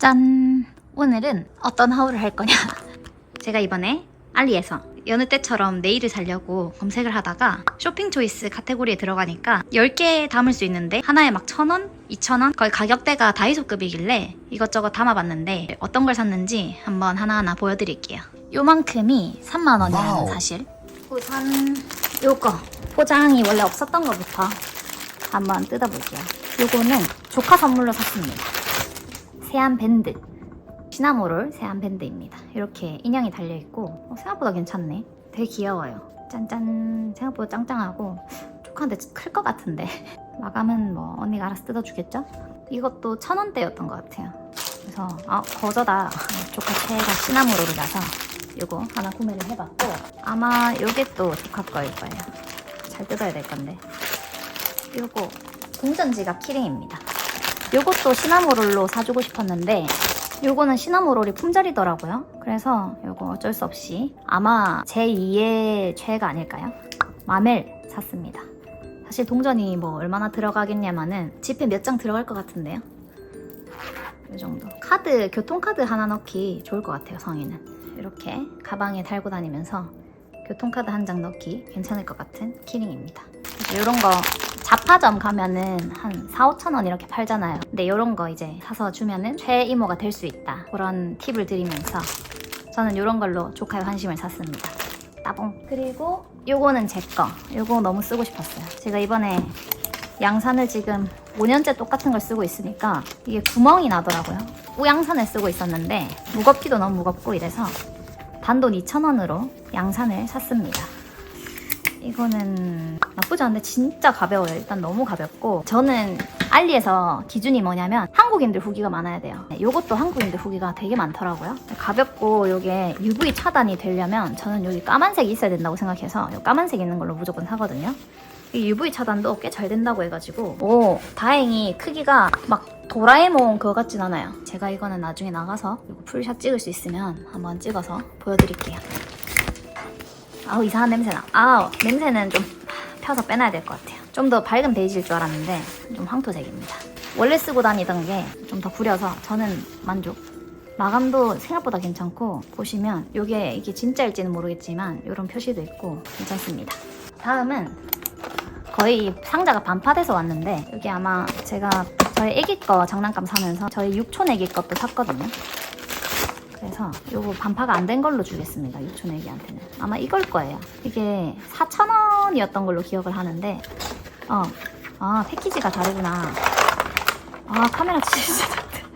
짠! 오늘은 어떤 하울을 할 거냐? 제가 이번에 알리에서 여느 때처럼 네일을 사려고 검색을 하다가 쇼핑 초이스 카테고리에 들어가니까 10개 담을 수 있는데 하나에 막 1,000원? 2,000원? 거의 가격대가 다이소급이길래 이것저것 담아봤는데 어떤 걸 샀는지 한번 하나하나 보여드릴게요. 요만큼이 3만원이라는 와우. 사실. 우선 요거 포장이 원래 없었던 것부터 한번 뜯어볼게요. 요거는 조카 선물로 샀습니다. 세안 밴드. 시나모롤 세안 밴드입니다. 이렇게 인형이 달려있고 어, 생각보다 괜찮네. 되게 귀여워요. 짠짠. 생각보다 짱짱하고 조카한테 클 것 같은데. 마감은 뭐 언니가 알아서 뜯어주겠죠? 이것도 천 원대였던 것 같아요. 그래서 아 거저다. 조카 최애가 시나모롤이라서 요거 하나 구매를 해봤고 아마 요게 또 조카 거일 거예요. 잘 뜯어야 될 건데. 요거 동전 지갑 키링입니다 요것도 시나모롤로 사주고 싶었는데 요거는 시나모롤이 품절이더라고요. 그래서 요거 어쩔 수 없이 아마 제2의 최애가 아닐까요? 마멜 샀습니다. 사실 동전이 뭐 얼마나 들어가겠냐면은 지폐 몇 장 들어갈 것 같은데요. 이 정도. 카드, 교통카드 하나 넣기 좋을 것 같아요, 성인은. 이렇게 가방에 달고 다니면서 교통카드 한 장 넣기 괜찮을 것 같은 키링입니다. 이런 거 자파점 가면은 한 4, 5천 원 이렇게 팔잖아요. 근데 이런 거 이제 사서 주면은 최이모가 될 수 있다. 그런 팁을 드리면서 저는 이런 걸로 조카의 환심을 샀습니다. 따봉. 그리고 요거는 제 거. 요거 너무 쓰고 싶었어요. 제가 이번에 양산을 지금 5년째 똑같은 걸 쓰고 있으니까 이게 구멍이 나더라고요. 우양산을 쓰고 있었는데 무겁기도 너무 무겁고 이래서 단돈 2,000원으로 양산을 샀습니다. 이거는 나쁘지 않은데 진짜 가벼워요. 일단 너무 가볍고 저는 알리에서 기준이 뭐냐면 한국인들 후기가 많아야 돼요. 네, 요것도 한국인들 후기가 되게 많더라고요. 가볍고 요게 UV 차단이 되려면 저는 여기 까만색이 있어야 된다고 생각해서 요 까만색 있는 걸로 무조건 사거든요. 이 UV 차단도 꽤 잘 된다고 해가지고 오 다행히 크기가 막 도라에몽 그거 같진 않아요. 제가 이거는 나중에 나가서 이거 풀샷 찍을 수 있으면 한번 찍어서 보여드릴게요. 아우 이상한 냄새나. 아우 냄새는 좀 펴서 빼놔야 될 것 같아요. 좀 더 밝은 베이지일 줄 알았는데 좀 황토색입니다. 원래 쓰고 다니던 게 좀 더 구려서 저는 만족. 마감도 생각보다 괜찮고 보시면 이게 이게 진짜일지는 모르겠지만 이런 표시도 있고 괜찮습니다. 다음은 거의 상자가 반파돼서 왔는데 여기 아마 제가 저희 애기 거 장난감 사면서 저희 육촌 애기 것도 샀거든요. 그래서 요거 반파가 안 된 걸로 주겠습니다. 육촌 애기한테는. 아마 이걸 거예요. 이게 4,000원이었던 걸로 기억을 하는데 어, 아 패키지가 다르구나. 아 카메라 진짜 작다.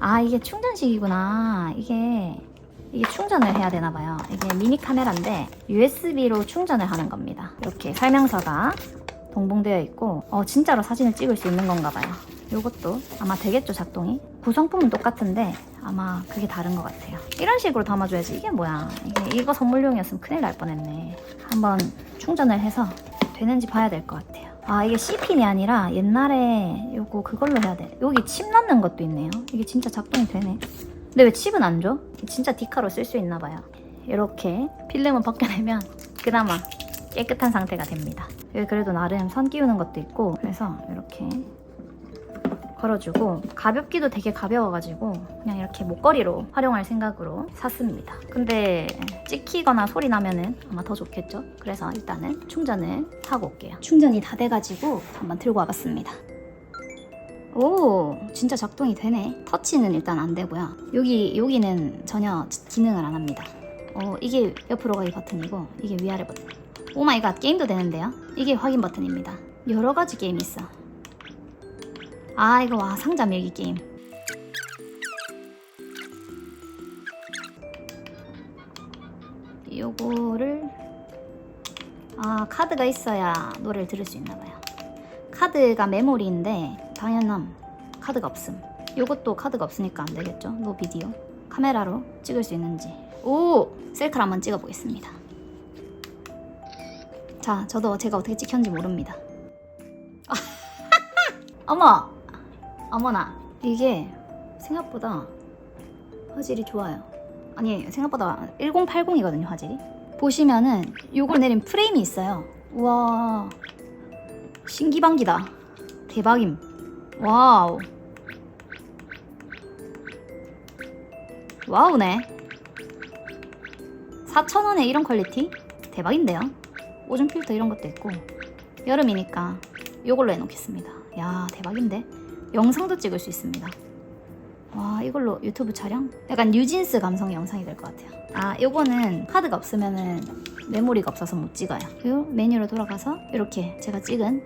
아 이게 충전식이구나. 이게 이게 충전을 해야 되나 봐요. 이게 미니 카메라인데 USB로 충전을 하는 겁니다. 이렇게 설명서가 동봉되어 있고 어 진짜로 사진을 찍을 수 있는 건가 봐요. 요것도 아마 되겠죠 작동이? 구성품은 똑같은데 아마 그게 다른 것 같아요. 이런 식으로 담아줘야지. 이게 뭐야? 이게 이거 선물용이었으면 큰일 날 뻔했네. 한번 충전을 해서 되는지 봐야 될 것 같아요. 아 이게 C핀이 아니라 옛날에 요거 그걸로 해야 돼. 여기 칩 넣는 것도 있네요. 이게 진짜 작동이 되네. 근데 왜 칩은 안 줘? 진짜 디카로 쓸 수 있나 봐요. 이렇게 필름을 벗겨내면 그나마 깨끗한 상태가 됩니다 그래도 나름 선 끼우는 것도 있고 그래서 이렇게 걸어주고 가볍기도 되게 가벼워가지고 그냥 이렇게 목걸이로 활용할 생각으로 샀습니다. 근데 찍히거나 소리 나면은 아마 더 좋겠죠? 그래서 일단은 충전을 하고 올게요. 충전이 다 돼가지고 한번 들고 와봤습니다. 오 진짜 작동이 되네. 터치는 일단 안 되고요. 여기 여기는 전혀 기능을 안 합니다. 어 이게 옆으로 가기 버튼이고 이게 위아래 버튼. 오 마이 갓 게임도 되는데요. 이게 확인 버튼입니다. 여러 가지 게임이 있어. 아 이거 와 상자 밀기 게임. 요거를 아 카드가 있어야 노래를 들을 수 있나봐요. 카드가 메모리인데 당연함 카드가 없음. 요것도 카드가 없으니까 안 되겠죠? 노 비디오? 카메라로 찍을 수 있는지. 오! 셀카를 한번 찍어 보겠습니다 자 저도 제가 어떻게 찍혔는지 모릅니다. 어머! 어머나. 이게 생각보다 화질이 좋아요. 아니 생각보다 1080이거든요 화질이. 보시면은 요걸 내린 프레임이 있어요. 우와. 신기방기다. 대박임. 와우. 와우네. 4,000원에 이런 퀄리티? 대박인데요 오줌 필터 이런 것도 있고 여름이니까 이걸로 해놓겠습니다. 야 대박인데? 영상도 찍을 수 있습니다. 와 이걸로 유튜브 촬영? 약간 뉴진스 감성 영상이 될 것 같아요. 아 요거는 카드가 없으면은 메모리가 없어서 못 찍어요. 그리고 메뉴로 돌아가서 이렇게 제가 찍은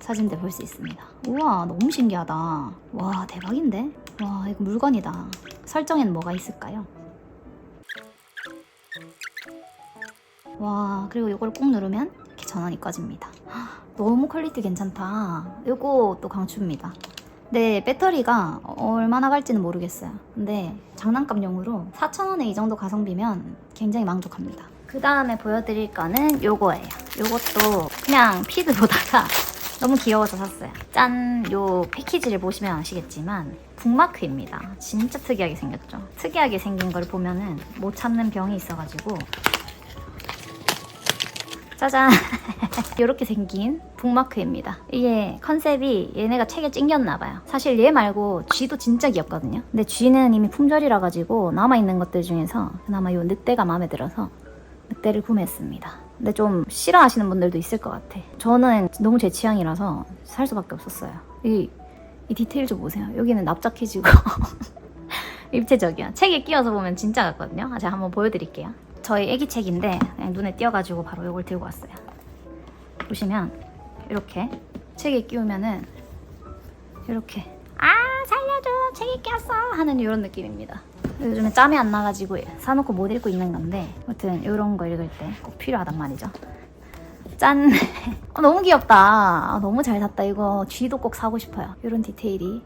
사진들 볼 수 있습니다. 우와 너무 신기하다. 와 대박인데? 와 이거 물건이다. 설정에는 뭐가 있을까요? 와 그리고 이걸 꾹 누르면 이렇게 전원이 꺼집니다. 헉, 너무 퀄리티 괜찮다. 요거 또 강추입니다. 네 배터리가 얼마나 갈지는 모르겠어요. 근데 장난감용으로 4,000원에 이 정도 가성비면 굉장히 만족합니다. 그 다음에 보여드릴 거는 요거예요. 요것도 그냥 피드 보다가 너무 귀여워서 샀어요. 짠! 요 패키지를 보시면 아시겠지만 북마크입니다. 진짜 특이하게 생겼죠? 특이하게 생긴 걸 보면은 못 참는 병이 있어가지고 짜잔. 이렇게 생긴 북마크입니다. 이게 컨셉이 얘네가 책에 찡겼나봐요. 사실 얘 말고 쥐도 진짜 귀엽거든요. 근데 쥐는 이미 품절이라 가지고 남아있는 것들 중에서 그나마 요 늑대가 마음에 들어서 늑대를 구매했습니다. 근데 좀 싫어하시는 분들도 있을 것 같아. 저는 너무 제 취향이라서 살 수밖에 없었어요. 이, 이 디테일 좀 보세요. 여기는 납작해지고 입체적이야. 책에 끼워서 보면 진짜 같거든요. 아, 제가 한번 보여드릴게요 저희 애기 책인데 그냥 눈에 띄어가지고 바로 이걸 들고 왔어요. 보시면 이렇게 책에 끼우면은 이렇게 아 살려줘 책에 끼었어 하는 이런 느낌입니다. 요즘에 짬이 안 나가지고 사놓고 못 읽고 있는 건데 아무튼 이런 거 읽을 때 꼭 필요하단 말이죠. 짠! 어, 너무 귀엽다. 아, 너무 잘 샀다. 이거 쥐도 꼭 사고 싶어요. 이런 디테일이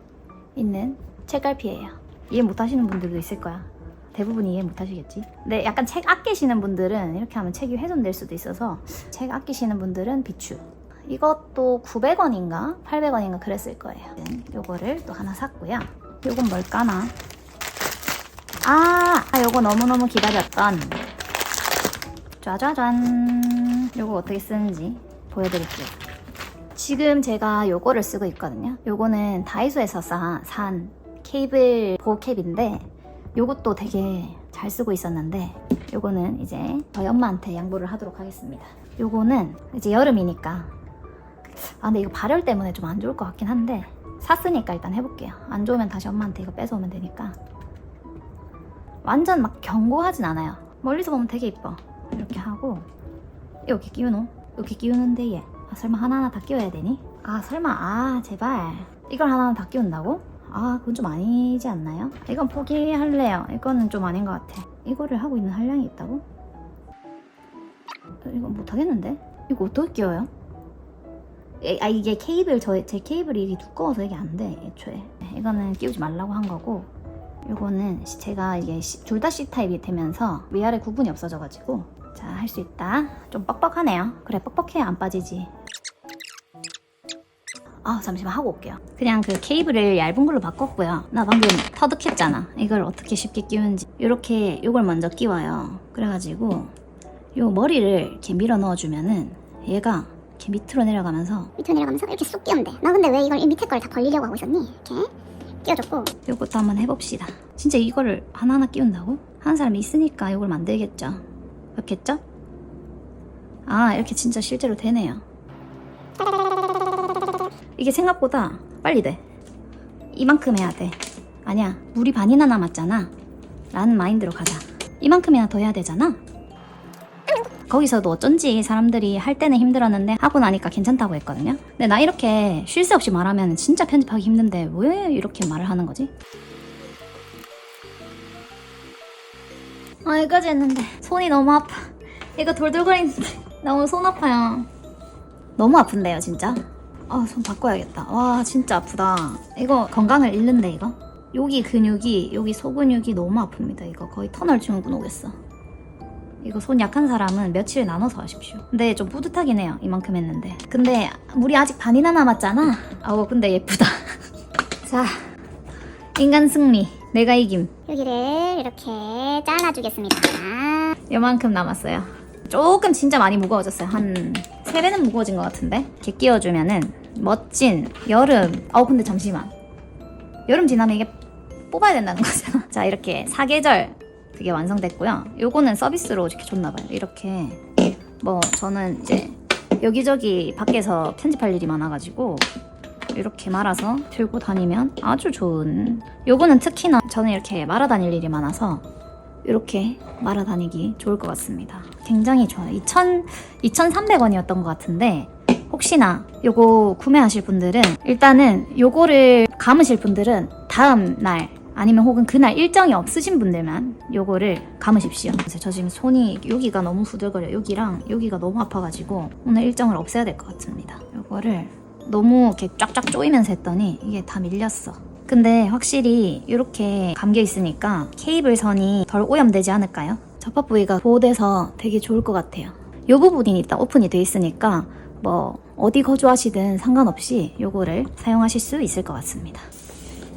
있는 책갈피예요. 이해 못 하시는 분들도 있을 거야. 대부분 이해 못 하시겠지? 근데 약간 책 아끼시는 분들은 이렇게 하면 책이 훼손될 수도 있어서 책 아끼시는 분들은 비추. 이것도 900원인가 800원인가 그랬을 거예요. 요거를 또 하나 샀고요. 요건 뭘까나? 아, 아 요거 너무너무 기다렸던 짜자잔. 요거 어떻게 쓰는지 보여드릴게요. 지금 제가 요거를 쓰고 있거든요. 요거는 다이소에서 사, 산 케이블 보캡인데 요것도 되게 잘 쓰고 있었는데 요거는 이제 저희 엄마한테 양보를 하도록 하겠습니다. 요거는 이제 여름이니까 아 근데 이거 발열 때문에 좀 안 좋을 것 같긴 한데 샀으니까 일단 해볼게요. 안 좋으면 다시 엄마한테 이거 뺏어오면 되니까 완전 막 견고하진 않아요. 멀리서 보면 되게 이뻐. 이렇게 하고 이렇게 끼우노? 이렇게 끼우는데 얘 아, 설마 하나하나 다 끼워야 되니? 아 설마 아 제발 이걸 하나하나 다 끼운다고? 아 그건 좀 아니지 않나요? 이건 포기할래요 이거는 좀 아닌 것 같아 이거를 하고 있는 한량이 있다고? 이건 못하겠는데? 이거 어떻게 끼워요? 에, 아 이게 케이블 저, 제 케이블이 이게 두꺼워서 이게 안 돼 애초에 이거는 끼우지 말라고 한 거고 이거는 시- 제가 이게 둘 다 C타입이 되면서 위아래 구분이 없어져가지고 자 할 수 있다 좀 뻑뻑하네요 그래 뻑뻑해야 안 빠지지 아 잠시만 하고 올게요. 그냥 그 케이블을 얇은 걸로 바꿨고요. 나 방금 터득했잖아. 이걸 어떻게 쉽게 끼우는지. 이렇게 이걸 먼저 끼워요. 그래가지고 요 머리를 이렇게 밀어 넣어주면은 얘가 이렇게 밑으로 내려가면서 밑으로 내려가면서 이렇게 쑥 돼. 너 근데 왜 이걸 이 밑에 걸 다 벌리려고 하고 있었니? 이렇게 끼워줬고. 요것도 한번 해봅시다. 진짜 이거를 하나하나 끼운다고? 하는 사람이 있으니까 이걸 만들겠죠. 그렇겠죠? 아 이렇게 진짜 실제로 되네요 이게 생각보다 빨리 돼. 이만큼 해야 돼. 아니야 물이 반이나 남았잖아. 라는 마인드로 가자. 이만큼이나 더 해야 되잖아. 거기서도 어쩐지 사람들이 할 때는 힘들었는데 하고 나니까 괜찮다고 했거든요. 근데 나 이렇게 쉴 새 없이 말하면 진짜 편집하기 힘든데 왜 이렇게 말을 하는 거지? 아 여기까지 했는데 손이 너무 아파. 이거 돌돌거리는데 너무 손 아파요. 너무 아픈데요 진짜 아 손 바꿔야겠다. 와 진짜 아프다. 이거 건강을 잃는데 이거? 여기 근육이 여기 소근육이 너무 아픕니다. 이거 거의 터널 증후군 오겠어. 이거 손 약한 사람은 며칠 나눠서 하십시오. 근데 좀 뿌듯하긴 해요 이만큼 했는데. 근데 물이 아직 반이나 남았잖아. 아우 근데 예쁘다. 자 인간 승리. 내가 이김. 여기를 이렇게 잘라주겠습니다. 요만큼 남았어요. 조금 진짜 많이 무거워졌어요. 한 3배는 무거워진 것 같은데? 이렇게 끼워주면은 멋진 여름. 어, 근데 잠시만. 여름 지나면 이게 뽑아야 된다는 거잖아. 자, 이렇게 사계절 되게 완성됐고요. 요거는 서비스로 이렇게 줬나봐요. 이렇게 뭐 저는 이제 여기저기 밖에서 편집할 일이 많아가지고 이렇게 말아서 들고 다니면 아주 좋은 요거는 특히나 저는 이렇게 말아 다닐 일이 많아서 이렇게 말아 다니기 좋을 것 같습니다. 굉장히 좋아요. 2,000, 2,300원이었던 것 같은데 혹시나 요거 구매하실 분들은 일단은 요거를 감으실 분들은 다음 날 아니면 혹은 그날 일정이 없으신 분들만 요거를 감으십시오. 저 지금 손이 여기가 너무 후들거려. 여기랑 여기가 너무 아파가지고 오늘 일정을 없애야 될 것 같습니다. 요거를 너무 이렇게 쫙쫙 조이면서 했더니 이게 다 밀렸어. 근데 확실히 이렇게 감겨 있으니까 케이블 선이 덜 오염되지 않을까요? 접합 부위가 보호돼서 되게 좋을 것 같아요. 이 부분이 일단 오픈이 돼 있으니까 뭐 어디 거주하시든 상관없이 요거를 사용하실 수 있을 것 같습니다.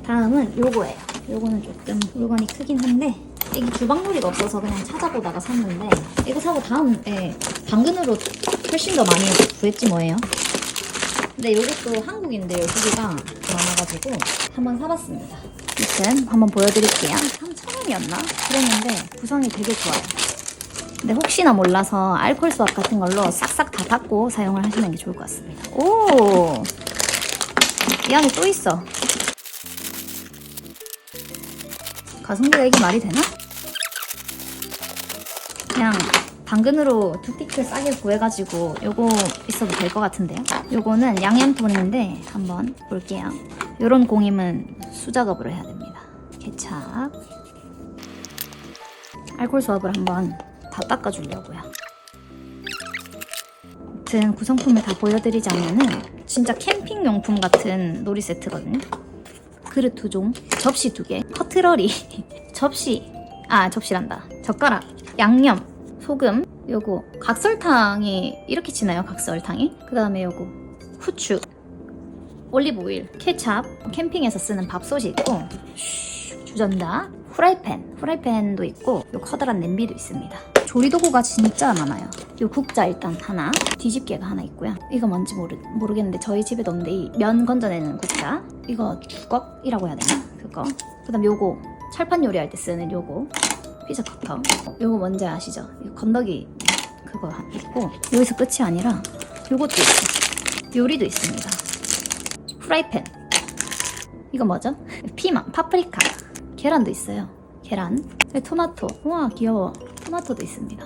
다음은 요거예요. 요거는 조금 물건이 크긴 한데 이게 주방놀이가 없어서 그냥 찾아보다가 샀는데 이거 사고 다음에 당근으로 훨씬 더 많이 구했지 뭐예요. 근데 이것도 한국인데요. 후기가 많아가지고 한번 사봤습니다. 아무튼 한번 보여드릴게요. 3,000원이었나? 그랬는데 구성이 되게 좋아요. 근데 혹시나 몰라서 알콜 수압 같은 걸로 싹싹 다 닦고 사용을 하시는 게 좋을 것 같습니다. 오! 이 안에 또 있어. 가성비가 이게 말이 되나? 그냥 당근으로 두 피클 싸게 구해가지고 요거 있어도 될 것 같은데요. 요거는 양양톤인데 한번 볼게요. 요런 공임은 수작업으로 해야 됩니다. 케찹. 알콜 수압을 한번 다 닦아주려고요. 아무튼 구성품을 다 보여드리자면은 진짜 캠핑 용품 같은 놀이 세트거든요. 그릇 두 종, 접시 두 개, 커트러리, 접시, 아 접시란다. 젓가락, 양념, 소금, 요거 각설탕이 이렇게 치나요? 각설탕이? 그 다음에 요거 후추, 올리브 오일, 케찹, 캠핑에서 쓰는 밥솥이 있고 슈, 주전자, 후라이팬, 후라이팬도 있고 요 커다란 냄비도 있습니다. 조리도구가 진짜 많아요. 요 국자 일단 하나, 뒤집개가 하나 있고요. 이거 뭔지 모르, 모르겠는데 저희 집에도 없는데 이 면 건져내는 국자, 이거 주걱이라고 해야 되나? 그거. 그 다음 요거 철판 요리할 때 쓰는 요거 피자 커터. 요거 뭔지 아시죠? 이거 건더기 그거 있고 여기서 끝이 아니라 요것도 있어. 요리도 있습니다. 프라이팬. 이거 뭐죠? 피망, 파프리카. 계란도 있어요. 계란. 네, 토마토. 우와, 귀여워. 토마토도 있습니다.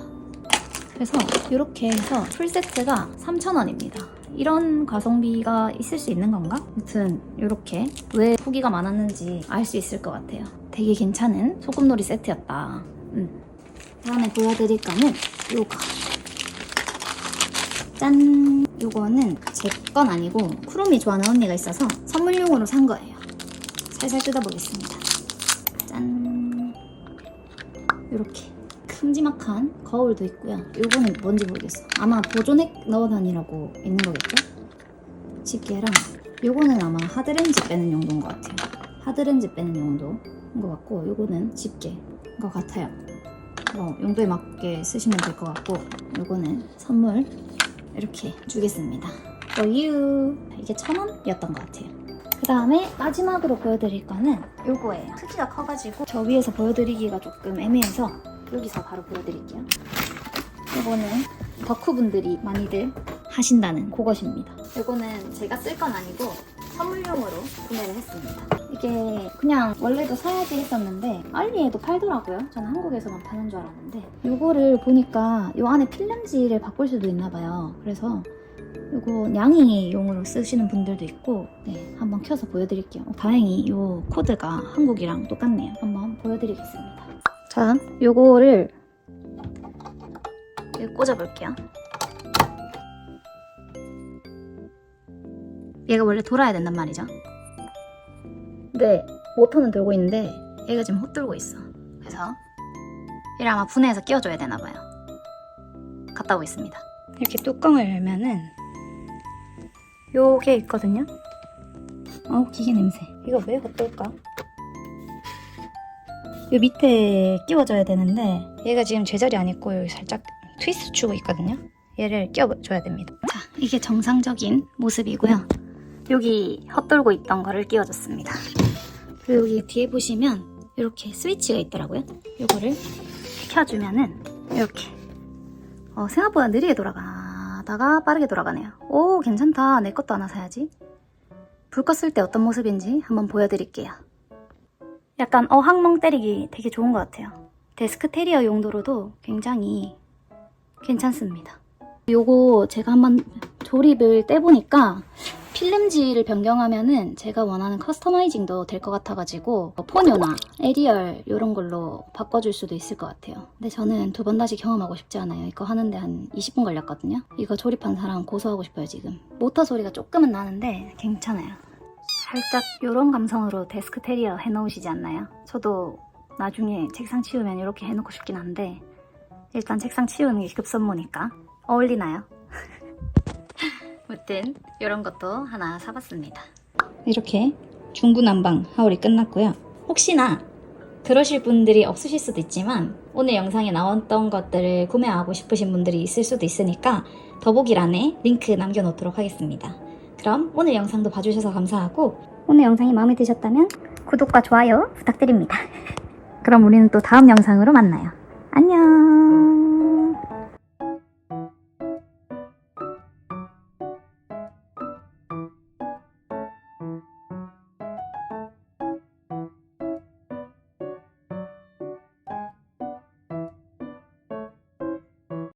그래서 이렇게 해서 풀세트가 3,000원입니다. 이런 가성비가 있을 수 있는 건가? 아무튼 이렇게 왜 후기가 많았는지 알 수 있을 것 같아요. 되게 괜찮은 소금놀이 세트였다. 음. 다음에 보여드릴 거는 요거. 짠! 요거는 제 건 아니고 쿠롬이 좋아하는 언니가 있어서 선물용으로 산 거예요. 살살 뜯어보겠습니다. 짠! 요렇게 큼지막한 거울도 있고요. 요거는 뭔지 모르겠어. 아마 보존액 넣어 다니라고 있는 거겠죠? 집게랑 요거는 아마 하드렌즈 빼는 용도인 것 같아요. 하드렌즈 빼는 용도인 것 같고 요거는 집게인 것 같아요. 뭐 용도에 맞게 쓰시면 될 것 같고 요거는 선물 이렇게 주겠습니다. You. 이게 천 원이었던 것 같아요. 그 다음에 마지막으로 보여드릴 거는 요거예요. 크기가 커가지고 저 위에서 보여드리기가 조금 애매해서 여기서 바로 보여드릴게요. 요거는 덕후분들이 많이들 하신다는 그것입니다. 요거는 제가 쓸 건 아니고 선물용으로 구매를 했습니다. 이게 그냥 원래도 사야지 했었는데 알리에도 팔더라고요. 저는 한국에서만 파는 줄 알았는데 요거를 보니까 요 안에 필름지를 바꿀 수도 있나 봐요. 그래서 요거 양이용으로 쓰시는 분들도 있고 네 한번 켜서 보여드릴게요. 어, 다행히 요 코드가 한국이랑 똑같네요. 한번 보여드리겠습니다. 자, 요거를 여기 꽂아볼게요. 얘가 원래 돌아야 된단 말이죠. 근데 모터는 돌고 있는데 얘가 지금 헛돌고 있어. 그래서 얘를 아마 분해해서 끼워줘야 되나 봐요. 갔다 오겠습니다. 이렇게 뚜껑을 열면은 요게 있거든요. 어우 기계 냄새. 이거 왜 헛돌까? 요 밑에 끼워줘야 되는데 얘가 지금 제자리 안 있고 여기 살짝 트위스트 주고 있거든요. 얘를 끼워줘야 됩니다. 자, 이게 정상적인 모습이고요. 여기 헛돌고 있던 거를 끼워줬습니다. 그리고 여기 뒤에 보시면 이렇게 스위치가 있더라고요. 이거를 켜주면은 이렇게 어, 생각보다 느리게 돌아가다가 빠르게 돌아가네요. 오 괜찮다. 내 것도 하나 사야지. 불 껐을 때 어떤 모습인지 한번 보여드릴게요. 약간 어 항멍 때리기 되게 좋은 것 같아요. 데스크 테리어 용도로도 굉장히 괜찮습니다. 요거 제가 한번 조립을 떼보니까 필름지를 변경하면은 제가 원하는 커스터마이징도 될 것 같아가지고 포뇨나 에리얼 이런 걸로 바꿔줄 수도 있을 것 같아요. 근데 저는 두 번 다시 경험하고 싶지 않아요. 이거 하는데 한 20분 걸렸거든요. 이거 조립한 사람 고소하고 싶어요 지금. 모터 소리가 조금은 나는데 괜찮아요. 살짝 이런 감성으로 데스크 테리어 해놓으시지 않나요? 저도 나중에 책상 치우면 이렇게 해놓고 싶긴 한데 일단 책상 치우는 게 급선무니까 어울리나요? 무튼 이런 것도 하나 사봤습니다. 이렇게 중구난방 하울이 끝났고요. 혹시나 그러실 분들이 없으실 수도 있지만 오늘 영상에 나왔던 것들을 구매하고 싶으신 분들이 있을 수도 있으니까 더보기란에 링크 남겨놓도록 하겠습니다. 그럼 오늘 영상도 봐주셔서 감사하고 오늘 영상이 마음에 드셨다면 구독과 좋아요 부탁드립니다. 그럼 우리는 또 다음 영상으로 만나요. 안녕.